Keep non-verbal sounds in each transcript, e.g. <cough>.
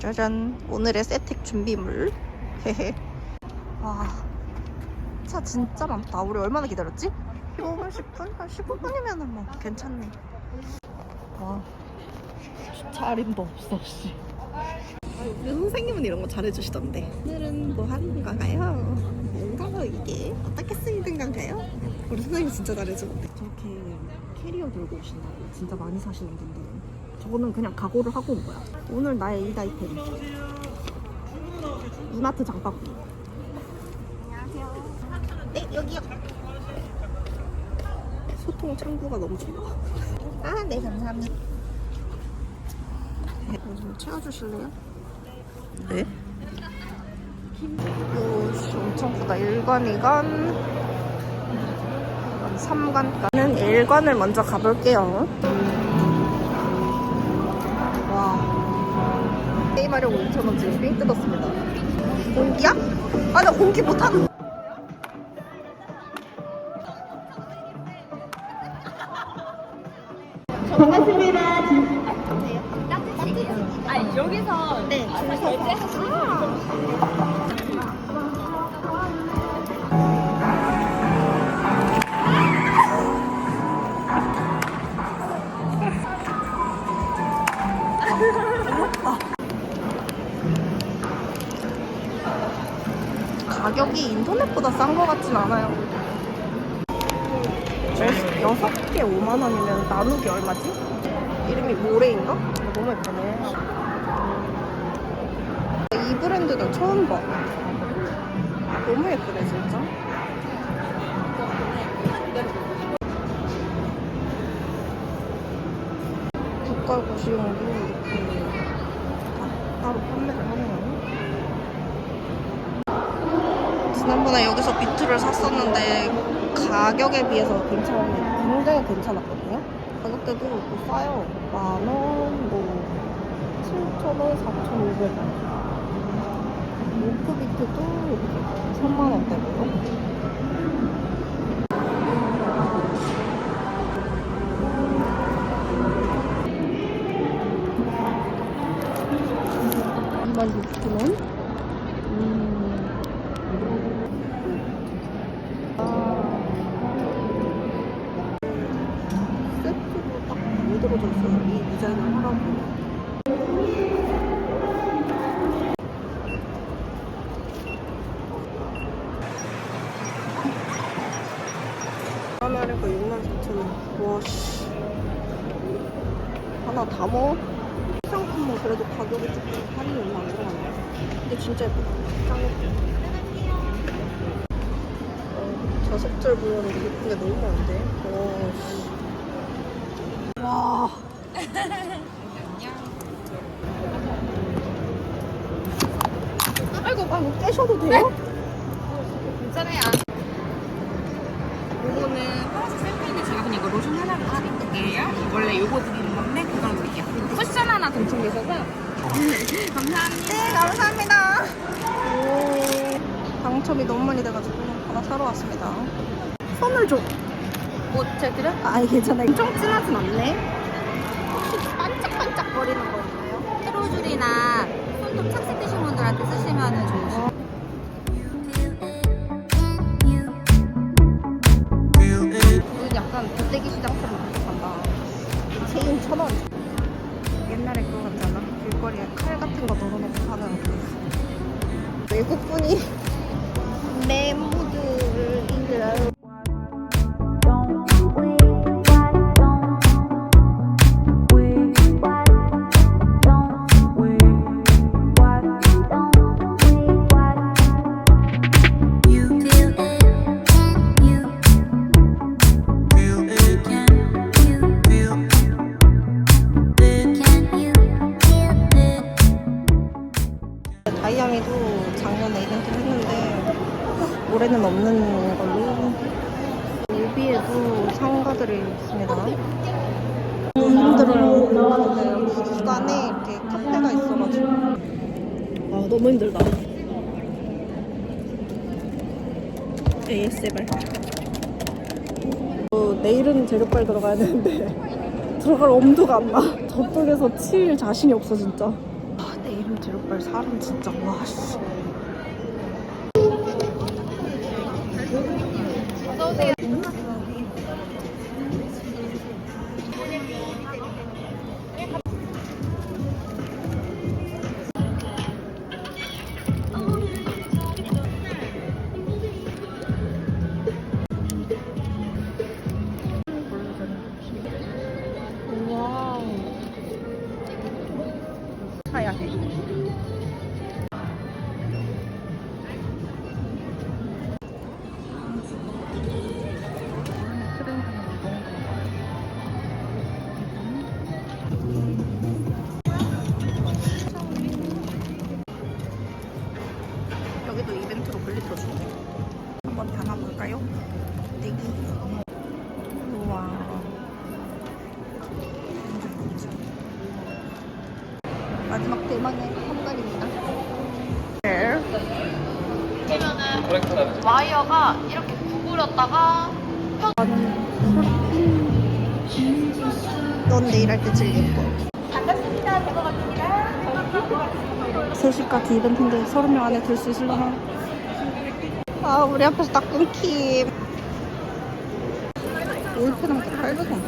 짜잔 오늘의 세택 준비물 와차 진짜 많다 우리 얼마나 기다렸지? 15분 10분? 한 15분이면 뭐 괜찮네 와 주차림도 없어 씨 우리 선생님은 이런 거 잘해주시던데 오늘은 뭐 하는 건가요? 뭔가요 이게? 어떻게 쓰이는 건가요? 우리 선생님 진짜 잘해주는데 저렇게 캐리어 들고 오신다고 진짜 많이 사시는 분들은 저거는 그냥 각오를 하고 온 거야. 오늘 나의 일다 이템 이마트 장바구니 안녕하세요. 네 여기요. 소통 창구가 너무 좋아. 아 네 감사합니다. 네, 좀 채워주실래요? 네. 오, 엄청 크다. 1관 2관 3관까는 1관을 먼저 가볼게요 하려고 2,000원 지금 삥 뜯었습니다. 공기야? 아 나 공기 못하는 아니 여기서 네, 줄 서서. 가격이 인터넷보다 싼 것 같진 않아요. 여- 여섯 개 5만 원이면 나누기 얼마지? 이름이 모래인가? 너무 예쁘네. 이 브랜드도 처음 봐. 너무 예쁘네 진짜. 국가고시용도 이렇게 다 따로 판매를 하네요. 지난번에 여기서 비트를 샀었는데 가격에 비해서 괜찮네. 굉장히 괜찮았거든요. 가격대도 뭐 싸요. 만 원, 뭐 7,000원, 4,500원. 오크비트도 이렇게 3만 원대고요. 이만 6천 원. 음. 아. 세트로 들어져 있어요. 이 디자인을 하라고. 하나니까 64,000원. 와, 씨. 하나 다 먹어? 상품은 그래도 가격이 조금 할인이 얼마 안 들어가네. 근데 진짜 예쁘다. 짱 예쁘다. 어, 자석절 보려는데 예쁜 게 너무 많은데? 와, 씨. 와. 아이고, 아이고, 깨셔도 돼요? 괜찮아요. 요거는 파란색 샘플인데 제가 그냥 이거 로션 하나를 할인 드릴게요. 원래 요거 드리는 건데 그걸 드릴게요. 그리고 쿠션 하나 당첨되셔서 <laughs> 감사합니다. 네, 감사합니다. 오, 당첨이 너무 많이 돼가지고 하나 사러 왔습니다. 선을 줘. 뭐 제가 드려? 아, 괜찮아. 엄청 진하진 않네. 혹시 반짝반짝 거리는 거 있나요? 세로줄이나 손톱 착색 되신 분들한테 쓰시면 좋으시고 이건 약간 돗대기 시장처럼 반짝한다. 체인 천 원. 옛날에 그거 같잖아. 길거리에 칼 같은 거 널어놓고 파는 그 외국분이 내 모두를 잃어. 다이아미도 작년에 이벤트를 했는데 올해는 없는 걸로 뮤비에도 상가들이 있습니다 너무 힘들어요 근데 부산에 이렇게 카페가 있어가지고 아 너무 힘들다 ASMR 어, 내일은 재료빨 들어가야 되는데 들어갈 엄두가 안 나. 저쪽에서 칠 자신이 없어 진짜. 재료 족발 사람 진짜 와 씨. 차야 해. 여기도 이벤트로 글리터 주네. 한번 담아볼까요? 내기. 마지막 대망의 선물입니다. 와이어가 이렇게 구부렸다가 넌 내일 할 때 즐길 거. 반갑습니다. 제거 같습니다. 3시까지 이벤트인데 30명 안에 들 수 있을려나? 아, 우리 앞에서 딱 끊김. 올펜한 게 800원.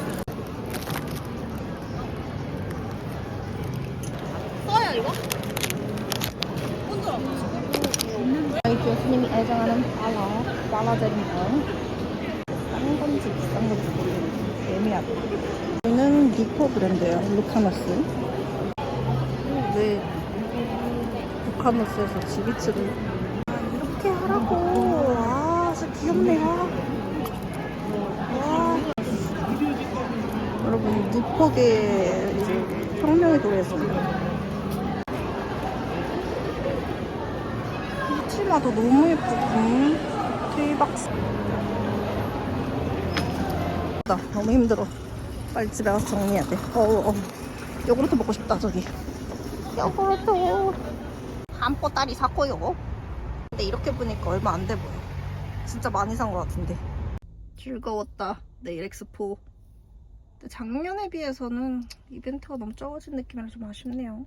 써요, 이거? 교수님이 애정하는 바라, 바라들입니다. 싼 건지 비싼 건지 모르겠는데 애매하다. 이는 니코 브랜드예요, 루카너스. 왜 북한호스에서 지비츠를 아, 이렇게 하라고. 아 진짜 귀엽네요. 와. 여러분 니폭의 이제 혁명의 노래였습니다 이 치마도 너무 예쁘고 테이박스 나 너무 힘들어. 빨리 집에 가서 정리해야 돼. 어우 어. 요구르트 먹고 싶다 저기. 요구르트. 한포 딸이 사고요. 근데 이렇게 보니까 얼마 안 돼 보여. 진짜 많이 산 것 같은데. 즐거웠다. 내일 엑스포. 작년에 비해서는 이벤트가 너무 적어진 느낌이라 좀 아쉽네요